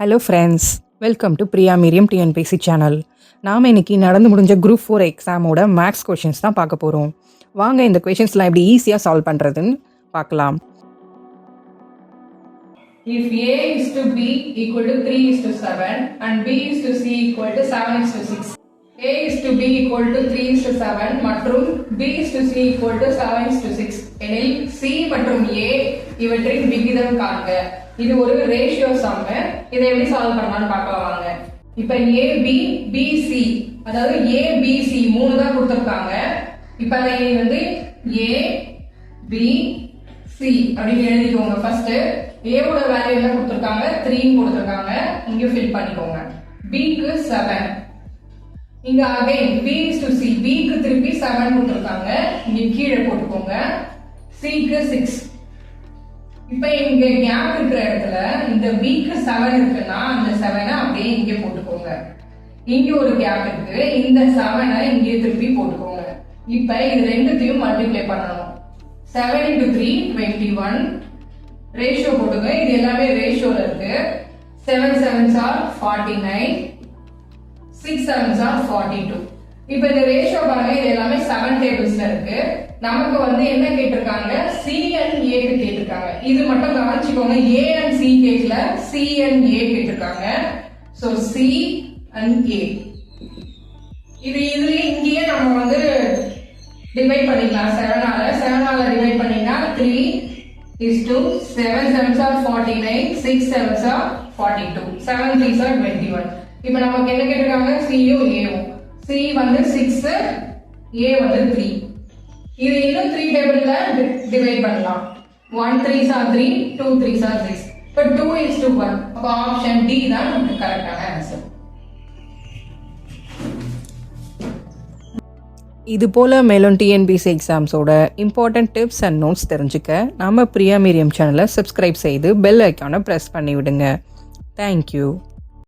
Hello friends welcome to Priya Miriam TNPSC channel நாம் இன்றைக்கி நடந்து முடிஞ்ச குரூப் ஃபோர் எக்ஸாமோட மேக்ஸ் கொஷின்ஸ் தான் பார்க்க போகிறோம் வாங்க இந்த கொஷின்ஸ்லாம் எப்படி ஈஸியாக சால்வ் பண்ணுறதுன்னு பார்க்கலாம். If A is to B equal to 3 is to 7 and B is to C equal to 7 is to 6. A is to B equal to 3 is to 7 மற்றும் B is to C equal to 7 is to 6 எனில் C மற்றும் A இவற்றின் விகிதம் காண்க. இது ஒரு ratio some இதை எப்படி சால்வ் பண்ணலாம்னு பார்க்கலாம் வாங்க. இப்ப A B அதாவது ஏ பி சி மூணு தான் கொடுத்திருக்காங்க. இப்ப அதை வந்து ஏ பி சி அப்படின்னு எழுதிக்கோங்க ஃபர்ஸ்ட் ஏவோட வேல்யூ என்ன கொடுத்துருக்காங்க? த்ரீன்னு கொடுத்துருக்காங்க. இங்க ஃபில் பண்ணிக்கோங்க. பிக்கு செவன் இங்க அகைன் பி டு சி பிக்கு திருப்பி செவன் கொடுத்துருக்காங்க. இங்க கீழே போட்டுக்கோங்க. சிக்கு சிக்ஸ் இப்ப இங்க கேப் இருக்கிற இடத்துல இந்த வீக்கு செவன் இருக்குன்னா அந்த செவனை அப்படியே இங்க போட்டுக்கோங்க. இங்க ஒரு கேப் இருக்கு. இந்த செவனை இங்கே திருப்பி போட்டுக்கோங்க. இப்ப இது ரெண்டுத்தையும் மல்டிப்ளை பண்ணணும். Seven into three twenty one ratio போட்டுங்க இது எல்லாமே ரேஷியோல இருக்கு. Seven sevens are forty nine six sevens are forty two இப்போ இந்த ரேஷியோ பாருங்க இது எல்லாமே செவன் டேபிள்ஸ்ல இருக்கு. நமக்கு வந்து என்ன கேட்டிருக்காங்க? சி இது மட்டும் கவனிச்சுக்கோங்க ஏ அண்ட் சி கேட்கல சி அண்ட் ஏ கேட்டிருக்காங்க. ஸோ சி அண்ட் ஏ இது இதுலயே இங்கேயே நம்ம வந்து டிவைட் பண்ணிக்கலாம். செவனால செவனால டிவைட் பண்ணினா three is two seven sevens are forty nine six sevens are forty two seven threes are twenty one இப்போ நமக்கு என்ன கேட்டிருக்காங்க? சியும் ஏவும் சி வந்து சிக்ஸ் ஏ வந்து த்ரீ இது இன்னும் த்ரீ டேபிள்ல டிவைட் பண்ணலாம். One threes are three two threes are six இப்போ டூ இஸ் டூ ஒன் அப்போ ஆப்ஷன் டி தான் நமக்கு கரெக்டான ஆன்சர் இது போல் மேலும் டிஎன்பிசி எக்ஸாம்ஸோட இம்பார்ட்டன்ட் டிப்ஸ் அண்ட் நோட்ஸ் தெரிஞ்சுக்க நம்ம பிரியா மீரியம் சேனலை சப்ஸ்கிரைப் செய்து பெல் ஐக்கானை ப்ரெஸ் பண்ணி விடுங்க தேங்க்யூ